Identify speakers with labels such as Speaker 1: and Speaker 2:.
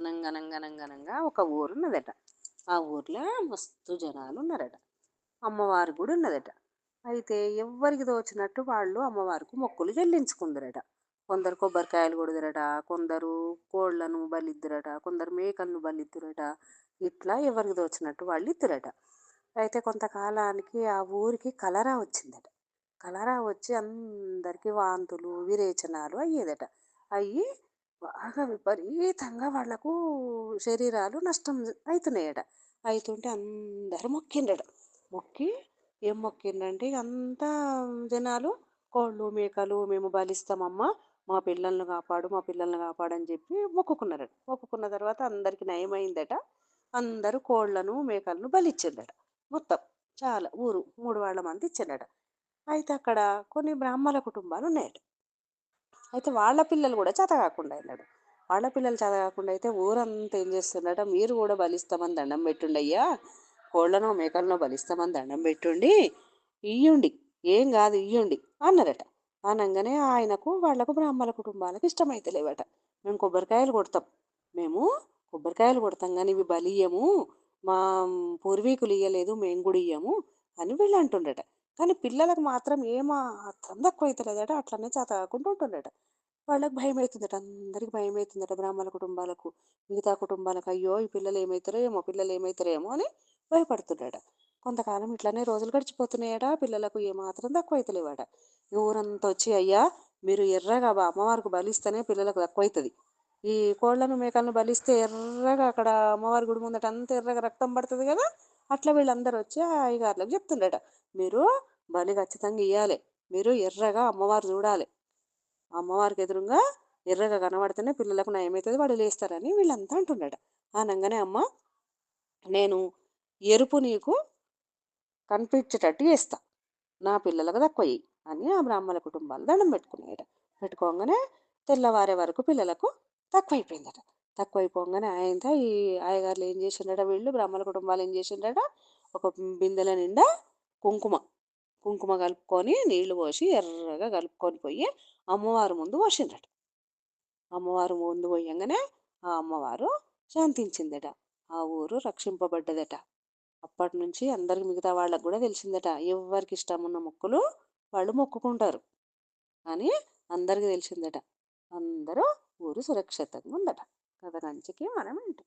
Speaker 1: అనంగనంగనంగనంగా ఒక ఊరు ఉన్నదట ఆ ఊర్లో మస్తు జనాలు ఉన్నారట అమ్మవారి కూడా ఉన్నదట. అయితే ఎవ్వరికి తోచినట్టు వాళ్ళు అమ్మవారికి మొక్కులు చెల్లించుకుందరట. కొందరు కొబ్బరికాయలు కొడుదరట కొందరు కోళ్ళను బలిద్దురట కొందరు మేకలను బలిద్దురట. ఇట్లా ఎవరికి తోచినట్టు వాళ్ళు ఇద్దురట. అయితే కొంతకాలానికి ఆ ఊరికి కలరా వచ్చిందట. కలరా వచ్చి అందరికీ వాంతులు విరేచనాలు అయ్యేదట. అయ్యి బాగా విపరీతంగా వాళ్ళకు శరీరాలు నష్టం అవుతున్నాయట అవుతుంటే అందరూ మొక్కిండ్రట. మొక్కి ఏం మొక్కిండంటే అంతా జనాలు కోళ్ళు మేకలు మేము బలిస్తామమ్మా మా పిల్లల్ని కాపాడు మా పిల్లల్ని కాపాడు అని చెప్పి మొక్కుకున్నారట. మొక్కుకున్న తర్వాత అందరికీ నయమైందట. అందరూ కోళ్ళను మేకలను బలిచ్చిందట మొత్తం చాలా ఊరు మూడు వాళ్ళ మంది ఇచ్చిండట అయితే అక్కడ కొన్ని బ్రాహ్మణ కుటుంబాలు ఉన్నాయట. అయితే వాళ్ళ పిల్లలు కూడా చేత కాకుండా అయినాడు వాళ్ళ పిల్లలు చేత కాకుండా అయితే ఊరంతా ఏం చేస్తుండట మీరు కూడా బలిస్తామని దండం పెట్టుండి అయ్యా. కోళ్ళనో మేకలనో బలిస్తామని దండం పెట్టుండి ఇయ్యుండి. ఏం కాదు ఇయ్యుండి అన్నారట అనగానే ఆయనకు వాళ్ళకు బ్రాహ్మణ కుటుంబాలకు ఇష్టమైతే లేవట. మేము కొబ్బరికాయలు కొడతాం. మేము కొబ్బరికాయలు కొడతాం కానీ ఇవి బలియము మా పూర్వీకులు ఇయ్యలేదు మేము కూడా ఇయ్యము అని వీళ్ళు అంటుండట. కానీ పిల్లలకు మాత్రం ఏమాత్రం తక్కువ అవుతలేదట అట్లనే చేత కాకుండా ఉంటుండట వాళ్ళకి భయం అవుతుందట అందరికి భయం అవుతుందట బ్రాహ్మణ కుటుంబాలకు. మిగతా కుటుంబాలకు అయ్యో ఈ పిల్లలు ఏమవుతారో ఏమో పిల్లలు ఏమవుతారో ఏమో అని భయపడుతుండట కొంతకాలం ఇట్లానే రోజులు గడిచిపోతున్నాయట. పిల్లలకు ఏమాత్రం తక్కువ అవుతలేవాట ఊరంతా వచ్చి అయ్యా మీరు ఎర్రగా అమ్మవారికి బలిస్తేనే పిల్లలకు తక్కువ అవుతుంది ఈ కోళ్ళను మేకలను బలిస్తే ఎర్రగా అక్కడ అమ్మవారి గుడి ముందట అంత ఎర్రగా రక్తం పడుతుంది కదా? అట్లా వీళ్ళందరూ వచ్చి అయ్యగారులకు చెప్తుండట మీరు బలి ఖచ్చితంగా ఇవ్వాలి మీరు ఎర్రగా అమ్మవారు చూడాలి. అమ్మవారికి ఎదురుగా ఎర్రగా కనబడితేనే పిల్లలకు నయమవుతుంది వాడు లేస్తారని వీళ్ళంతా అంటున్నాడు అనగానే అమ్మ నేను ఎరుపు నీకు కనిపించేటట్టు చేస్తా. నా పిల్లలకు తక్కువయ్యి అని ఆ బ్రాహ్మణ కుటుంబాలు దండం పెట్టుకున్నాయట పెట్టుకోగానే తెల్లవారే వరకు పిల్లలకు తక్కువైపోయిందట. తక్కువైపోగానే ఆయనతో ఈ అయ్యగారులు ఏం చేసిండట వీళ్ళు? బ్రాహ్మణ కుటుంబాలు ఏం చేసిండట ఒక బిందెల నిండా కుంకుమ కుంకుమ కలుపుకొని నీళ్ళు పోసి ఎర్రగా కలుపుకొని పోయి అమ్మవారి ముందు పోసిందట. అమ్మవారు ముందు పోయంగానే ఆ అమ్మవారు శాంతించిందట. ఆ ఊరు రక్షింపబడ్డదట. అప్పటి నుంచి అందరికి మిగతా వాళ్ళకు కూడా తెలిసిందట. ఎవరికి ఇష్టం ఉన్న మొక్కులు వాళ్ళు మొక్కుకుంటారు అని అందరికీ తెలిసిందట. అందరూ ఊరు సురక్షితంగా ఉందట. కథ కంచికి మనం ఇంటి